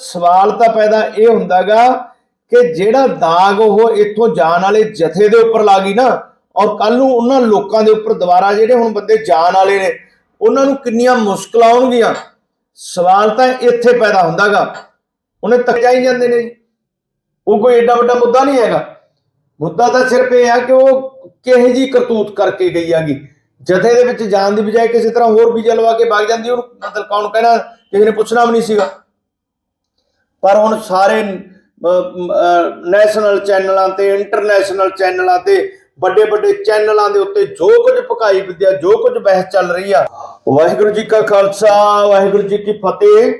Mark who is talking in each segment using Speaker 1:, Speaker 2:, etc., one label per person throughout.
Speaker 1: ਸਵਾਲ ਤਾਂ ਪੈਦਾ ਇਹ ਹੁੰਦਾਗਾ ਕਿ ਜਿਹੜਾ ਦਾਗ ਉਹ ਇੱਥੋਂ ਜਾਣ ਵਾਲੇ ਜਥੇ ਦੇ ਉੱਪਰ ਲਾ ਗਈ ਨਾ, ਔਰ ਕੱਲ ਨੂੰ ਉਹਨਾਂ ਲੋਕਾਂ ਦੇ ਉੱਪਰ ਦੁਬਾਰਾ ਜਿਹੜੇ ਹੁਣ ਬੰਦੇ ਜਾਣ ਵਾਲੇ ਨੇ, ਉਹਨਾਂ ਨੂੰ ਕਿੰਨੀਆਂ ਮੁਸ਼ਕਲਾਂ ਆਉਣਗੀਆਂ। ਸਵਾਲ ਤਾਂ ਇੱਥੇ ਪੈਦਾ ਹੁੰਦਾਗਾ। ਉਹਨੇ ਤੱਕ ਜਾਈ ਜਾਂਦੇ ਨੇ ਉਹ ਕੋਈ ਏਡਾ ਵੱਡਾ ਮੁੱਦਾ ਨਹੀਂ ਹੈਗਾ। ਮੁੱਦਾ ਤਾਂ ਸਿਰਫ ਇਹ ਆ ਕਿ ਉਹ ਕਿਹੋ ਜੀ ਕਰਤੂਤ ਕਰਕੇ ਗਈ ਹੈਗੀ। ਜਥੇ ਦੇ ਵਿੱਚ ਜਾਣ ਦੀ ਬਜਾਏ ਕਿਸੇ ਤਰ੍ਹਾਂ ਹੋਰ ਵੀਜ਼ਾ ਲਵਾ ਕੇ ਭੱਜ ਜਾਂਦੀ, ਉਹਨੂੰ ਮਤਲਬ ਕੌਣ ਕਹਿਣਾ ਕਿਸੇ ਨੇ ਪੁੱਛਣਾ ਵੀ ਨਹੀਂ ਸੀਗਾ। ਪਰ ਹੁਣ ਸਾਰੇ ਨੈਸ਼ਨਲ ਚੈਨਲਾਂ ਤੇ ਇੰਟਰਨੈਸ਼ਨਲ ਚੈਨਲਾਂ ਤੇ ਵੱਡੇ ਵੱਡੇ ਚੈਨਲਾਂ ਦੇ ਉੱਤੇ ਜੋ ਕੁਝ ਭਕਾਈ ਵਿਦਿਆ ਜੋ ਕੁਝ ਬਹਿਸ ਚੱਲ ਰਹੀ ਆ ਵਾਹਿਗੁਰੂ ਜੀ ਕਾ ਖਾਲਸਾ ਵਾਹਿਗੁਰੂ ਜੀ ਕੀ ਫਤਿਹ।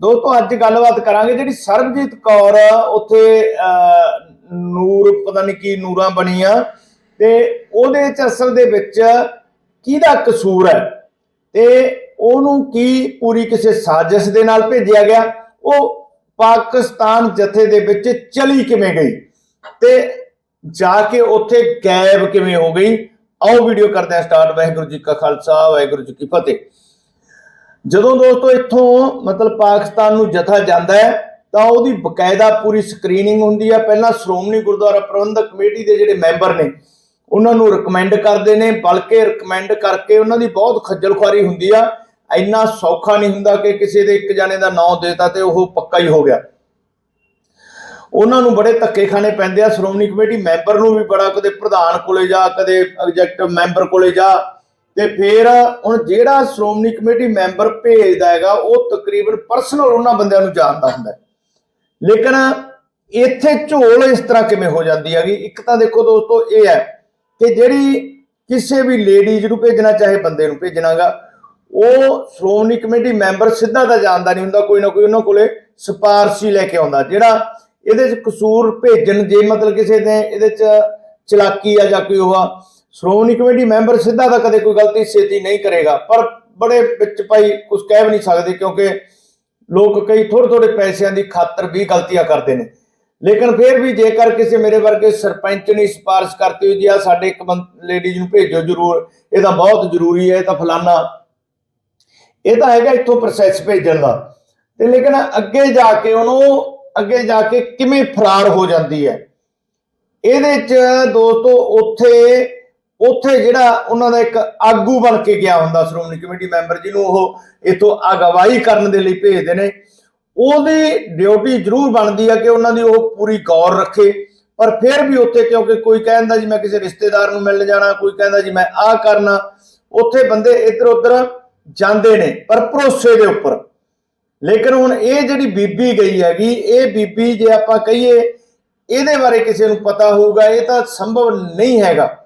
Speaker 1: ਦੋਸਤੋ ਅੱਜ ਗੱਲਬਾਤ ਕਰਾਂਗੇ ਜਿਹੜੀ ਸਰਬਜੀਤ ਕੌਰ ਉੱਥੇ ਅਹ, ਨੂਰ ਪਤਾ ਨਹੀਂ ਕੀ ਨੂਰਾਂ ਬਣੀਆਂ ਤੇ ਉਹਦੇ ਚ ਅਸਲ ਦੇ ਵਿੱਚ ਕਿਹਦਾ ਕਸੂਰ ਹੈ ਤੇ ਉਹਨੂੰ ਕੀ ਪੂਰੀ ਕਿਸੇ ਸਾਜ਼ਿਸ਼ ਦੇ ਨਾਲ ਭੇਜਿਆ ਗਿਆ ਉਹ ਪਾਕਿਸਤਾਨ ਜਥੇ ਦੇ ਵਿੱਚ ਚਲੀ ਕਿਵੇਂ ਗਈ? ਤੇ ਜਾ ਕੇ ਉੱਥੇ ਗਾਇਬ ਕਿਵੇਂ ਹੋ ਗਈ? ਆਓ ਵੀਡੀਓ ਕਰਦੇ ਹਾਂ ਸਟਾਰਟ। ਵਾਹਿਗੁਰੂ ਜੀ ਕਾ ਖਾਲਸਾ, ਵਾਹਿਗੁਰੂ ਜੀ ਕੀ ਫਤਿਹ। ਜਦੋਂ ਦੋਸਤੋ ਇੱਥੋਂ ਮਤਲਬ ਪਾਕਿਸਤਾਨ ਨੂੰ ਜਥਾ ਜਾਂਦਾ ਹੈ, ਤਾਂ ਉਹਦੀ ਬਕਾਇਦਾ ਪੂਰੀ ਸਕਰੀਨਿੰਗ ਹੁੰਦੀ ਹੈ ਪਹਿਲਾਂ ਸ਼੍ਰੋਮਣੀ ਗੁਰਦੁਆਰਾ ਪ੍ਰਬੰਧਕ ਕਮੇਟੀ ਦੇ ਜਿਹੜੇ ਮੈਂਬਰ ਨੇ, ਉਹਨਾਂ ਨੂੰ ਰਿਕਮੈਂਡ ਕਰਦੇ ਨੇ, ਬਲਕਿ ਰਿਕਮੈਂਡ ਕਰਕੇ ਉਹਨਾਂ ਦੀ ਬਹੁਤ ਖੱਜਲ ਖੁਆਰੀ ਹੁੰਦੀ ਆ। ਇੰਨਾ ਸੌਖਾ ਨਹੀਂ ਹੁੰਦਾ ਕਿ ਕਿਸੇ ਦੇ ਇੱਕ ਜਾਣੇ ਦਾ ਨਾਮ ਦੇਤਾ ਤੇ ਉਹ ਪੱਕਾ ਹੀ ਹੋ ਗਿਆ। ਉਹਨਾਂ ਨੂੰ ਬੜੇ ਧੱਕੇ ਖਾਣੇ ਪੈਂਦੇ ਆ। ਸ਼੍ਰੋਮਣੀ ਕਮੇਟੀ ਮੈਂਬਰ ਨੂੰ ਵੀ ਬੜਾ ਕਦੇ ਪ੍ਰਧਾਨ ਕੋਲੇ ਜਾ, ਕਦੇ ਐਗਜ਼ੈਕਟਿਵ ਮੈਂਬਰ ਕੋਲੇ ਜਾ। ਤੇ ਫਿਰ ਹੁਣ ਜਿਹੜਾ ਸ਼੍ਰੋਮਣੀ ਕਮੇਟੀ ਮੈਂਬਰ ਭੇਜਦਾ ਹੈਗਾ, ਉਹ ਤਕਰੀਬਨ ਪਰਸਨਲ ਉਹਨਾਂ ਬੰਦਿਆਂ ਨੂੰ ਜਾਣਦਾ ਹੁੰਦਾ ਲੇਕਿਨ ਇੱਥੇ ਝੋਲ ਇਸ ਤਰ੍ਹਾਂ ਕਿਵੇਂ ਹੋ ਜਾਂਦੀ ਹੈਗੀ? ਇੱਕ ਤਾਂ ਦੇਖੋ ਦੋਸਤੋ, ਇਹ ਹੈ ਕਿ ਜਿਹੜੀ ਕਿਸੇ ਵੀ ਲੇਡੀਜ਼ ਨੂੰ ਭੇਜਣਾ, ਚਾਹੇ ਬੰਦੇ ਨੂੰ ਭੇਜਣਾਗਾ ਉਹ ਸ਼੍ਰੋਮਣੀ ਕਮੇਟੀ ਮੈਂਬਰ ਸਿੱਧਾ ਤਾਂ ਜਾਣਦਾ ਨਹੀਂ ਹੁੰਦਾ, ਕੋਈ ਨਾ ਕੋਈ ਉਹਨਾਂ ਕੋਲੇ ਸਿਫਾਰਸ਼ੀ ਲੈ ਕੇ ਆਉਂਦਾ। ਜਿਹੜਾ ਇਹਦੇ ਚ ਕਸੂਰ ਭੇਜਣ ਜੇ ਮਤਲਬ ਕਿਸੇ ਨੇ ਇਹਦੇ ਚ ਚਲਾਕੀ ਆ ਜਾਂ ਕੋਈ ਹੋਆ ਸ਼੍ਰੋਮਣੀ ਕਮੇਟੀ ਮੈਂਬਰ ਸਿੱਧਾ ਤਾਂ ਕਦੇ ਕੋਈ ਗਲਤੀ ਛੇਤੀ ਨਹੀਂ ਕਰੇਗਾ। ਪਰ ਬੜੇ ਵਿੱਚ ਭਾਈ ਕੁਝ ਕਹਿ ਵੀ ਨਹੀਂ ਸਕਦੇ ਕਿਉਂਕਿ ਲੋਕ ਕਈ ਥੋੜੇ ਥੋੜੇ ਪੈਸਿਆਂ ਦੀ ਖਾਤਰ ਵੀ ਗਲਤੀਆਂ ਕਰਦੇ ਨੇ। ਲੇਕਿਨ ਫਿਰ ਵੀ ਜੇਕਰ ਕਿਸੇ ਮੇਰੇ ਵਰਗੇ ਸਰਪੰਚ ਨੇ ਸਿਫਾਰਿਸ਼ ਕਰਤੀ ਹੋਈ ਜੀ ਆ ਸਾਡੇ ਇੱਕ ਲੇਡੀਜ਼ ਨੂੰ ਭੇਜੋ ਜ਼ਰੂਰ, ਇਹ ਤਾਂ ਬਹੁਤ ਜ਼ਰੂਰੀ ਹੈ, ਇਹ ਤਾਂ ਫਲਾਨਾ ਇਹ ਤਾਂ ਹੈਗਾ ਇੱਥੋਂ ਪ੍ਰੋਸੈਸ ਭੇਜਣ ਦਾ। ਤੇ ਲੇਕਿਨ ਅੱਗੇ ਜਾ ਕੇ ਉਹਨੂੰ, ਅੱਗੇ ਜਾ ਕੇ ਕਿਵੇਂ ਫਰਾਰ ਹੋ ਜਾਂਦੀ ਹੈ? ਇਹਦੇ ਚ ਦੋਸਤੋ, ਉੱਥੇ ਉੱਥੇ ਜਿਹੜਾ ਉਹਨਾਂ ਦਾ ਇੱਕ ਆਗੂ ਬਣ ਕੇ ਗਿਆ ਹੁੰਦਾ, ਸ਼੍ਰੋਮਣੀ ਕਮੇਟੀ ਮੈਂਬਰ ਜਿਹਨੂੰ ਉਹ ਇਥੋਂ ਅਗਵਾਈ ਕਰਨ ਦੇ ਲਈ ਭੇਜਦੇ ਨੇ। ਉਹਦੀ ਡਿਊਟੀ ਜ਼ਰੂਰ ਬਣਦੀ ਹੈ ਕਿ ਉਹਨਾਂ ਦੀ ਉਹ ਪੂਰੀ ਗੌਰ ਰੱਖੇ। ਪਰ ਫਿਰ ਵੀ ਉੱਥੇ ਕਿਉਂਕਿ ਕੋਈ ਕਹਿੰਦਾ ਜੀ ਮੈਂ ਕਿਸੇ ਰਿਸ਼ਤੇਦਾਰ ਨੂੰ ਮਿਲਣ ਜਾਣਾ, ਕੋਈ ਕਹਿੰਦਾ ਜੀ ਮੈਂ ਆਹ ਕਰਨਾ, ਉੱਥੇ ਬੰਦੇ ਇੱਧਰ ਉੱਧਰ ਜਾਂਦੇ ਨੇ, ਪਰ ਭਰੋਸੇ ਦੇ ਉੱਪਰ। ਲੇਕਿਨ ਹੁਣ ਇਹ ਜਿਹੜੀ ਬੀਬੀ ਗਈ ਹੈਗੀ, ਇਹ ਬੀਬੀ ਜੇ ਆਪਾਂ ਕਹੀਏ, ਇਹਦੇ ਬਾਰੇ ਕਿਸੇ ਨੂੰ ਪਤਾ ਹੋਊਗਾ, ਇਹ ਤਾਂ ਸੰਭਵ ਨਹੀਂ ਹੈਗਾ।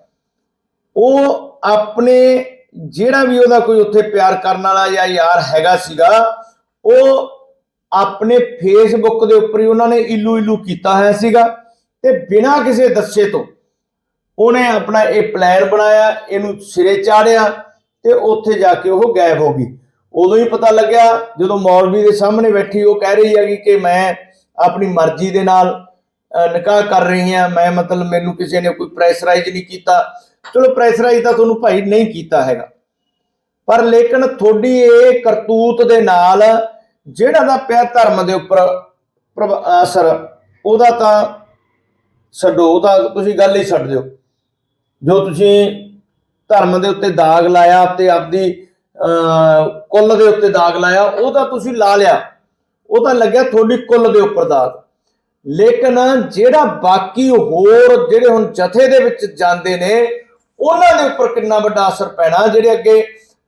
Speaker 1: ਉਹ ਆਪਣੇ ਜਿਹੜਾ ਵੀ ਉਹਦਾ ਕੋਈ ਉੱਥੇ ਪਿਆਰ ਕਰਨ ਵਾਲਾ ਜਾਂ ਯਾਰ ਹੈਗਾ ਸੀਗਾ, ਉਹ ਆਪਣੇ ਫੇਸਬੁੱਕ ਦੇ ਉੱਪਰ ਹੀ ਉਹਨਾਂ ਨੇ ਇਲੂ ਇਲੂ ਕੀਤਾ ਹੋਇਆ ਸੀਗਾ ਤੇ ਬਿਨਾਂ ਕਿਸੇ ਦੱਸੇ ਤੋਂ ਉਹਨੇ ਆਪਣਾ ਇਹ ਪਲਾਨ ਬਣਾਇਆ, ਇਹਨੂੰ ਸਿਰੇ ਚਾੜਿਆ। ਤੇ ਉੱਥੇ ਜਾ ਕੇ ਉਹ ਗਾਇਬ ਹੋ ਗਈ। ਉਦੋਂ ਹੀ ਪਤਾ ਲੱਗਿਆ, ਜਦੋਂ ਮੌਲਵੀ ਦੇ ਸਾਹਮਣੇ ਬੈਠੀ, ਉਹ ਕਹਿ ਰਹੀ ਹੈਗੀ ਕਿ ਮੈਂ ਆਪਣੀ ਮਰਜ਼ੀ ਦੇ ਨਾਲ ਨਿਕਾਹ ਕਰ ਰਹੀ ਹਾਂ। ਮੈਂ ਮਤਲਬ ਮੈਨੂੰ ਕਿਸੇ ਨੇ ਕੋਈ ਪ੍ਰੈਸ਼ਰਾਈਜ਼ ਨਹੀਂ ਕੀਤਾ। ਚਲੋ ਪ੍ਰੈਸ਼ਰਾਈਜ਼ ਤਾਂ ਤੁਹਾਨੂੰ ਭਾਈ ਨਹੀਂ ਕੀਤਾ ਹੈਗਾ। ਪਰ ਲੇਕਿਨ ਤੁਹਾਡੀ ਇਹ ਕਰਤੂਤ ਦੇ ਨਾਲ ਜਿਹੜਾ ਦਾ ਪਿਆ ਧਰਮ ਦੇ ਉੱਪਰ ਅਸਰ, ਉਹਦਾ ਤਾਂ ਛੱਡੋ, ਉਹਦਾ ਤੁਸੀਂ ਗੱਲ ਹੀ ਛੱਡ ਦਿਓ। ਜੋ ਤੁਸੀਂ ਧਰਮ ਦੇ ਉੱਤੇ ਦਾਗ ਲਾਇਆ ਤੇ ਆਪਦੀ ਅਹ, ਕੁੱਲ ਦੇ ਉੱਤੇ ਦਾਗ ਲਾਇਆ ਉਹ ਤਾਂ ਤੁਸੀਂ ਲਾ ਲਿਆ। ਉਹ ਤਾਂ ਲੱਗਿਆ ਤੁਹਾਡੀ ਕੁੱਲ ਦੇ ਉੱਪਰ ਦਾਗ। ਲੇਕਿਨ ਜਿਹੜਾ ਬਾਕੀ ਹੋਰ ਜਿਹੜੇ ਹੁਣ ਜਥੇ ਦੇ ਵਿੱਚ ਜਾਂਦੇ ਨੇ ਉਹਨਾਂ ਦੇ ਉੱਪਰ ਕਿੰਨਾ ਵੱਡਾ ਅਸਰ ਪੈਣਾ? ਜਿਹੜੇ ਅੱਗੇ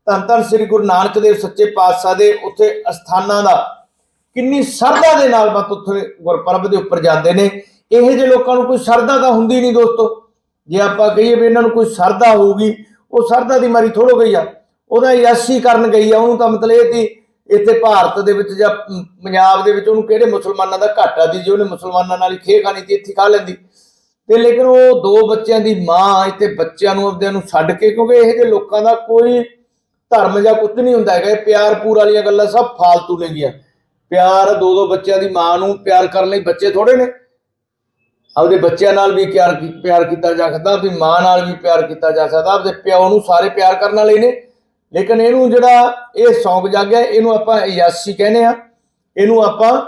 Speaker 1: ਧੰਨ ਧੰਨ ਸ੍ਰੀ ਗੁਰੂ ਨਾਨਕ ਦੇਵ ਸੱਚੇ ਪਾਤਸ਼ਾਹ ਦੇ ਉੱਥੇ ਅਸਥਾਨਾਂ ਦਾ ਕਿੰਨੀ ਸਰਦਾ ਦੇ ਨਾਲ ਮਤ ਉੱਥੇ ਗੁਰਪਰਬ ਦੇ ਉੱਪਰ ਜਾਂਦੇ ਨੇ। ਇਹੋ ਜਿਹੇ ਲੋਕਾਂ ਨੂੰ ਕੋਈ ਸਰਦਾ ਤਾਂ ਹੁੰਦੀ ਨਹੀਂ ਦੋਸਤੋ। ਜੇ ਆਪਾਂ ਕਹੀਏ ਵੀ ਇਹਨਾਂ ਨੂੰ ਕੋਈ ਸਰਦਾ ਹੋਊਗੀ, ਉਹ ਸਰਦਾ ਦੀ ਮਾਰੀ ਥੋੜੋ ਗਈ ਆ। ਉਹਦਾ ਯਾਸੀ ਕਰਨ ਗਈ ਆ। ਉਹਨੂੰ ਤਾਂ ਮਤਲਬ ਇਹ ਸੀ ਇੱਥੇ ਭਾਰਤ ਦੇ ਵਿੱਚ ਜਾਂ ਪੰਜਾਬ ਦੇ ਵਿੱਚ ਉਹਨੂੰ ਕਿਹੜੇ ਮੁਸਲਮਾਨਾਂ ਦਾ ਘਾਟਾ ਦੀ ਜੇ ਉਹਨੇ ਮੁਸਲਮਾਨਾਂ ਨਾਲ ਹੀ ਖੇ ਖਾਣੀ ਸੀ, ਇੱਥੇ ਖਾ ਲੈਂਦੀ। ਤੇ ਲੇਕਿਨ ਉਹ ਦੋ ਬੱਚਿਆਂ ਦੀ ਮਾਂ ਇੱਥੇ ਬੱਚਿਆਂ ਨੂੰ ਆਪਦਿਆਂ ਨੂੰ ਛੱਡ ਕੇ, ਕਿਉਂਕਿ ਇਹੋ ਜਿਹੇ ਲੋਕਾਂ ਦਾ ਕੋਈ ਧਰਮ ਜਾਂ ਕੁਝ ਨਹੀਂ ਹੁੰਦਾ ਹੈਗਾ। ਇਹ ਪਿਆਰ ਪੂਰ ਵਾਲੀਆਂ ਗੱਲਾਂ ਸਭ ਫਾਲਤੂ ਨੇਗੀਆਂ ਪਿਆਰ ਦੋ ਦੋ ਬੱਚਿਆਂ ਦੀ ਮਾਂ ਨੂੰ ਪਿਆਰ ਕਰਨ ਲਈ ਬੱਚੇ ਥੋੜੇ ਨੇ। ਆਪਦੇ ਬੱਚਿਆਂ ਨਾਲ ਵੀ ਪਿਆਰ ਪਿਆਰ ਕੀਤਾ ਜਾ ਸਕਦਾ, ਆਪਦੀ ਮਾਂ ਨਾਲ ਵੀ ਪਿਆਰ ਕੀਤਾ ਜਾ ਸਕਦਾ, ਆਪਦੇ ਪਿਓ ਨੂੰ ਸਾਰੇ ਪਿਆਰ ਕਰਨ ਵਾਲੇ ਨੇ। ਲੇਕਿਨ ਇਹਨੂੰ ਜਿਹੜਾ ਇਹ ਸੌਂਕ ਜਾਗਿਆ, ਇਹਨੂੰ ਆਪਾਂ ਯਾਸੀ ਕਹਿੰਦੇ ਆ ਇਹਨੂੰ ਆਪਾਂ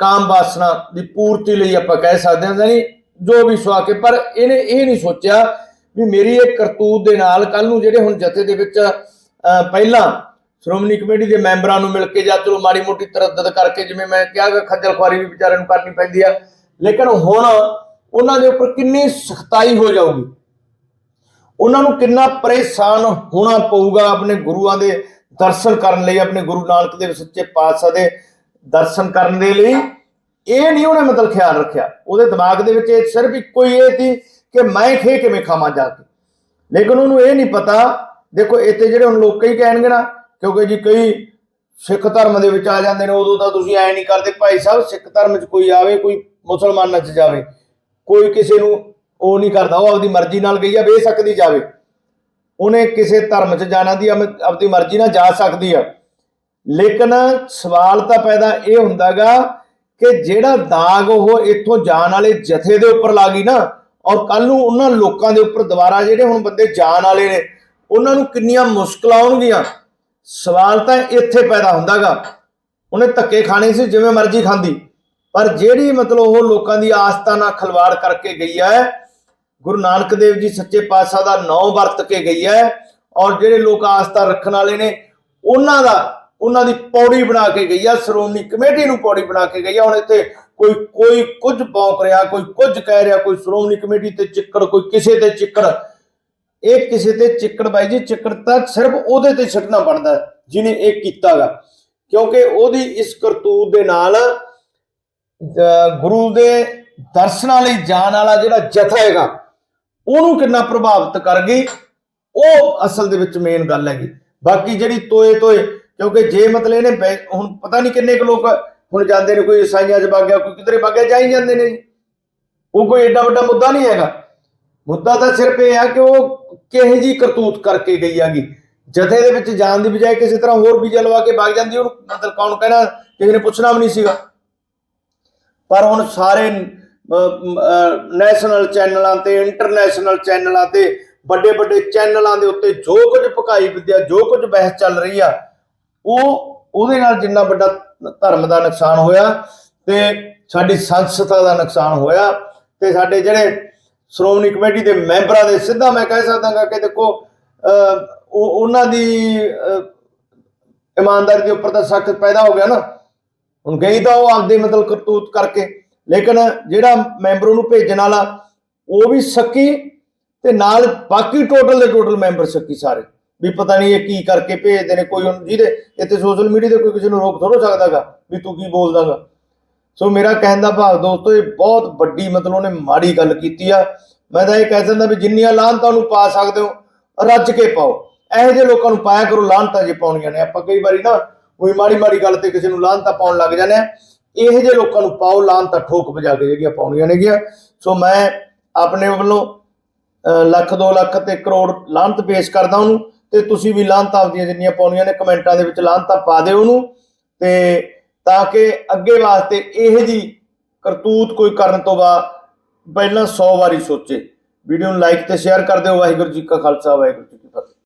Speaker 1: ਕਾਮ ਵਾਸਨਾ ਦੀ ਪੂਰਤੀ ਲਈ ਆਪਾਂ ਕਹਿ ਸਕਦੇ ਹਾਂ। ਯਾਨੀ ਜੋ ਵੀ ਸੁਆ ਕੇ, ਪਰ ਇਹਨੇ ਇਹ ਨਹੀਂ ਸੋਚਿਆ ਵੀ ਮੇਰੀ ਇਹ ਕਰਤੂਤ ਦੇ ਨਾਲ ਕੱਲ ਨੂੰ ਜਿਹੜੇ ਹੁਣ ਜਥੇ ਦੇ ਵਿੱਚ, ਅਹ, ਪਹਿਲਾਂ ਸ਼੍ਰੋਮਣੀ ਕਮੇਟੀ ਦੇ ਮੈਂਬਰਾਂ ਨੂੰ ਮਿਲ ਕੇ ਜਾਂ ਚਲੋ ਮਾੜੀ ਮੋਟੀ ਤਰੱਦਦ ਕਰਕੇ ਜਿਵੇਂ ਮੈਂ ਕਿਹਾ, ਖੱਜਲ ਖੁਆਰੀ ਵੀ ਵਿਚਾਰਿਆਂ ਨੂੰ ਕਰਨੀ ਪੈਂਦੀ ਆ। ਲੇਕਿਨ ਹੁਣ ਉਹਨਾਂ ਦੇ ਉੱਪਰ ਕਿੰਨੀ ਸਖਤਾਈ ਹੋ ਜਾਊਗੀ। ਉਹਨਾਂ ਨੂੰ ਕਿੰਨਾ ਪਰੇਸ਼ਾਨ ਹੋਣਾ ਪਊਗਾ ਆਪਣੇ ਗੁਰੂਆਂ ਦੇ ਦਰਸ਼ਨ ਕਰਨ ਲਈ, ਆਪਣੇ ਗੁਰੂ ਨਾਨਕ ਦੇਵ ਸੱਚੇ ਪਾਤਸ਼ਾਹ ਦੇ ਦਰਸ਼ਨ ਕਰਨ ਦੇ ਲਈ। ਇਹ ਨਹੀਂ ਉਹਨੇ ਮਤਲਬ ਖਿਆਲ ਰੱਖਿਆ। ਉਹਦੇ ਦਿਮਾਗ ਦੇ ਵਿੱਚ ਇਹ ਸਿਰਫ ਇੱਕੋ ਹੀ ਇਹ ਸੀ ਕਿ ਮੈਂ ਖੇ ਕਿਵੇਂ ਖਾਵਾਂ ਜਾ ਕੇ। ਲੇਕਿਨ ਉਹਨੂੰ ਇਹ ਨਹੀਂ ਪਤਾ, ਦੇਖੋ ਇੱਥੇ ਜਿਹੜੇ ਹੁਣ ਲੋਕ ਹੀ ਕਹਿਣਗੇ ਨਾ, ਕਿਉਂਕਿ ਜੀ ਕਈ ਸਿੱਖ ਧਰਮ ਦੇ ਵਿੱਚ ਆ ਜਾਂਦੇ ਨੇ, ਉਦੋਂ ਤਾਂ ਤੁਸੀਂ ਐ ਨਹੀਂ ਕਰਦੇ, ਭਾਈ ਸਾਹਿਬ, ਸਿੱਖ ਧਰਮ 'ਚ ਕੋਈ ਆਵੇ, ਕੋਈ ਮੁਸਲਮਾਨਾਂ 'ਚ ਜਾਵੇ, ਕੋਈ ਕਿਸੇ ਨੂੰ ਉਹ ਨਹੀਂ ਕਰਦਾ, ਉਹ ਆਪਦੀ ਮਰਜ਼ੀ ਨਾਲ ਗਈ ਆ ਬੇਸ਼ੱਕ ਜਾਵੇ। ਉਹਨੇ ਕਿਸੇ ਧਰਮ 'ਚ ਜਾਣਾ ਦੀ ਆਪਦੀ ਮਰਜ਼ੀ ਨਾਲ ਜਾ ਸਕਦੀ ਆ। ਲੇਕਿਨ ਸਵਾਲ ਤਾਂ ਪੈਦਾ ਇਹ ਹੁੰਦਾਗਾ ਕਿ ਜਿਹੜਾ ਦਾਗ ਉਹ ਇੱਥੋਂ ਜਾਣ ਵਾਲੇ ਜਥੇ ਦੇ ਉੱਪਰ ਲੱਗੀ ਨਾ, ਔਰ ਕੱਲ ਨੂੰ ਉਹਨਾਂ ਲੋਕਾਂ ਦੇ ਉੱਪਰ ਦੁਬਾਰਾ ਜਿਹੜੇ ਹੁਣ ਬੰਦੇ ਜਾਣ ਵਾਲੇ ਨੇ, ਉਹਨਾਂ ਨੂੰ ਕਿੰਨੀਆਂ ਮੁਸ਼ਕਲਾਂ ਆਉਣਗੀਆਂ। ਸਵਾਲ ਤਾਂ ਇੱਥੇ ਪੈਦਾ ਹੁੰਦਾਗਾ। ਉਹਨੇ ਧੱਕੇ ਖਾਣੇ ਸੀ, ਜਿਵੇਂ ਮਰਜ਼ੀ ਖਾਂਦੀ। ਪਰ ਜਿਹੜੀ ਮਤਲਬ ਉਹ ਲੋਕਾਂ ਦੀ ਆਸਥਾ ਨਾਲ ਖਲਵਾੜ ਕਰਕੇ ਗਈ ਹੈ, ਗੁਰੂ ਨਾਨਕ ਦੇਵ ਜੀ ਸੱਚੇ ਪਾਤਸ਼ਾਹ ਦਾ ਨਾਮ ਵਰਤ ਕੇ ਗਈ ਹੈ, ਔਰ ਜਿਹੜੇ ਲੋਕ ਆਸਥਾ ਰੱਖਣ ਵਾਲੇ ਨੇ, ਉਹਨਾਂ ਦਾ, ਉਹਨਾਂ ਦੀ ਪੌੜੀ ਬਣਾ ਕੇ ਗਈ ਆ ਸ਼੍ਰੋਮਣੀ ਕਮੇਟੀ ਨੂੰ ਪੌੜੀ ਬਣਾ ਕੇ ਗਈ ਆ ਹੁਣ ਇੱਥੇ ਕੋਈ ਕੋਈ ਕੁਝ ਪੌਂਕ ਰਿਹਾ, ਕੋਈ ਕੁਝ ਕਹਿ ਰਿਹਾ, ਕੋਈ ਸ਼੍ਰੋਮਣੀ ਕਮੇਟੀ ਤੇ ਚਿੱਕੜ, ਕੋਈ ਕਿਸੇ ਤੇ ਚਿੱਕੜ ਇਹ ਕਿਸੇ ਤੇ ਚਿੱਕੜ ਬਾਈ ਜੀ, ਚਿੱਕੜ ਤਾਂ ਸਿਰਫ ਉਹਦੇ ਤੇ ਛੱਡਣਾ ਬਣਦਾ ਜਿਹਨੇ ਇਹ ਕੀਤਾਗਾ। ਕਿਉਂਕਿ ਉਹਦੀ ਇਸ ਕਰਤੂਤ ਦੇ ਨਾਲ ਗੁਰੂ ਦੇ ਦਰਸ਼ਨਾਂ ਲਈ ਜਾਣ ਵਾਲਾ ਜਿਹੜਾ ਜਥਾ ਹੈਗਾ, ਉਹਨੂੰ ਕਿੰਨਾ ਪ੍ਰਭਾਵਿਤ ਕਰ ਗਈ ਉਹ ਅਸਲ ਦੇ ਵਿੱਚ ਮੇਨ ਗੱਲ ਹੈਗੀ। ਬਾਕੀ ਜਿਹੜੀ ਤੋਏ ਤੋਏ, ਕਿਉਂਕਿ ਜੇ ਮਤਲਬ ਇਹਨੇ ਹੁਣ ਪਤਾ ਨਹੀਂ ਕਿੰਨੇ ਕੁ ਲੋਕ ਹੁਣ ਜਾਂਦੇ ਨੇ, ਕੋਈ ਈਸਾਈਆਂ 'ਚ ਵਗ ਗਿਆ, ਕੋਈ ਕਿਧਰੇ ਵਗ ਗਿਆ ਜਾਈ ਜਾਂਦੇ ਨੇ ਉਹ ਕੋਈ ਐਡਾ ਵੱਡਾ ਮੁੱਦਾ ਨਹੀਂ ਹੈਗਾ। ਮੁੱਦਾ ਤਾਂ ਸਿਰਫ ਇਹ ਆ ਕਿ ਉਹ ਕਿਹੋ ਜੀ ਕਰਤੂਤ ਕਰਕੇ ਗਈ ਹੈਗੀ। ਜਥੇ ਦੇ ਵਿੱਚ ਜਾਣ ਦੀ ਬਜਾਏ ਕਿਸੇ ਤਰ੍ਹਾਂ ਹੋਰ ਵੀਜ਼ਾ ਲਵਾ ਕੇ ਵਗ ਜਾਂਦੀ, ਉਹਨੂੰ ਮਤਲਬ ਕੌਣ ਕਹਿਣਾ, ਕਿਸੇ ਨੇ ਪੁੱਛਣਾ ਵੀ ਨਹੀਂ ਸੀਗਾ। ਪਰ ਹੁਣ ਸਾਰੇ ਨੈਸ਼ਨਲ ਚੈਨਲਾਂ ਤੇ ਇੰਟਰਨੈਸ਼ਨਲ ਚੈਨਲਾਂ ਤੇ ਵੱਡੇ ਵੱਡੇ ਚੈਨਲਾਂ ਦੇ ਉੱਤੇ ਜੋ ਕੁਝ ਭਕਾਈ ਵਿਦਿਆ, ਜੋ ਕੁਝ ਬਹਿਸ ਚੱਲ ਰਹੀ ਆ, ਉਹ ਉਹਦੇ ਨਾਲ ਜਿੰਨਾ ਵੱਡਾ ਧਰਮ ਦਾ ਨੁਕਸਾਨ ਹੋਇਆ ਤੇ ਸਾਡੀ ਸੰਸਥਾ ਦਾ ਨੁਕਸਾਨ ਹੋਇਆ ਤੇ ਸਾਡੇ ਜਿਹੜੇ ਸ਼੍ਰੋਮਣੀ ਕਮੇਟੀ ਦੇ ਮੈਂਬਰਾਂ ਦੇ ਸਿੱਧਾ ਮੈਂ ਕਹਿ ਸਕਦਾਗਾ ਕਿ ਦੇਖੋ ਅਹ, ਉਹਨਾਂ ਦੀ ਇਮਾਨਦਾਰੀ ਦੇ ਉੱਪਰ ਤਾਂ ਸਖਤ ਪੈਦਾ ਹੋ ਗਿਆ ਨਾ। ਹੁਣ ਗਈ ਤਾਂ ਉਹ ਆਪਦੇ ਮਤਲਬ ਕਰਤੂਤ ਕਰਕੇ ਲੇਕਿਨ ਜਿਹੜਾ ਮੈਂਬਰ ਉਹਨੂੰ ਭੇਜਣ ਵਾਲਾ ਉਹ ਵੀ ਸੱਕੀ ਤੇ ਨਾਲ ਬਾਕੀ ਟੋਟਲ ਦੇ ਟੋਟਲ ਮੈਂਬਰ ਸੱਕੀ ਸਾਰੇ। ਵੀ ਪਤਾ ਨਹੀਂ ਇਹ ਕੀ ਕਰਕੇ ਭੇਜਦੇ ਨੇ ਕੋਈ ਜਿਹਦੇ ਇੱਥੇ ਸੋਸ਼ਲ ਮੀਡੀਆ ਤੇ ਕੋਈ ਕਿਸੇ ਨੂੰ ਰੋਕ ਥੋੜੋ ਸਕਦਾਗਾ ਵੀ ਤੂੰ ਕੀ ਬੋਲਦਾਗਾ। ਸੋ ਮੇਰਾ ਕਹਿਣ ਦਾ ਭਾਵ ਦੋਸਤੋ, ਇਹ ਬਹੁਤ ਵੱਡੀ ਮਤਲਬ ਉਹਨੇ ਮਾੜੀ ਗੱਲ ਕੀਤੀ ਆ। ਮੈਂ ਤਾਂ ਇਹ ਕਹਿ ਦਿੰਦਾ ਵੀ ਜਿੰਨੀਆਂ ਲਾਹਨਤਾਂ ਨੂੰ ਪਾ ਸਕਦੇ ਹੋ, ਰੱਜ ਕੇ ਪਾਓ। ਇਹੋ ਜਿਹੇ ਲੋਕਾਂ ਨੂੰ ਪਾਇਆ ਕਰੋ, ਲਾਹਨਤਾਂ ਜੇ ਪਾਉਣੀਆਂ ਨੇ। ਆਪਾਂ ਕਈ ਵਾਰੀ ਨਾ ਕੋਈ ਮਾੜੀ ਮਾੜੀ ਗੱਲ ਤੇ ਕਿਸੇ ਨੂੰ ਲਾਹਨਤਾਂ ਪਾਉਣ ਲੱਗ ਜਾਂਦੇ ਆ। ਇਹੋ ਜਿਹੇ ਲੋਕਾਂ ਨੂੰ ਪਾਓ, ਲਾਹਨਤਾਂ ਠੋਕ ਵਜਾ ਕੇ ਜਿਹੜੀਆਂ ਪਾਉਣੀਆਂ ਨੇਗੀਆਂ। ਸੋ ਮੈਂ ਆਪਣੇ ਵੱਲੋਂ ਲੱਖ 2 ਲੱਖ ਤੇ ਕਰੋੜ ਲਾਹਨਤ ਪੇਸ਼ ਕਰਦਾ ਉਹਨੂੰ। ਤੇ ਤੁਸੀਂ ਵੀ ਲਾਹਨਤਾਂ ਆਪਦੀਆਂ ਜਿੰਨੀਆਂ ਪਾਉਣੀਆਂ ਨੇ, ਕਮੈਂਟਾਂ ਦੇ ਵਿੱਚ ਲਾਹਨਤਾਂ ਪਾ ਦਿਓ ਉਹਨੂੰ। ਤੇ ਤਾਂ ਕਿ ਅੱਗੇ ਵਾਸਤੇ ਇਹ ਜੀ ਕਰਤੂਤ ਕੋਈ ਕਰਨ ਤੋਂ ਬਾਅਦ ਪਹਿਲਾਂ 100 ਵਾਰੀ ਸੋਚੇ। ਵੀਡੀਓ ਨੂੰ ਲਾਈਕ ਤੇ ਸ਼ੇਅਰ ਕਰ ਦਿਓ। ਵਾਹਿਗੁਰੂ ਜੀ ਕਾ ਖਾਲਸਾ, ਵਾਹਿਗੁਰੂ ਜੀ ਕੀ ਫਤਿਹ।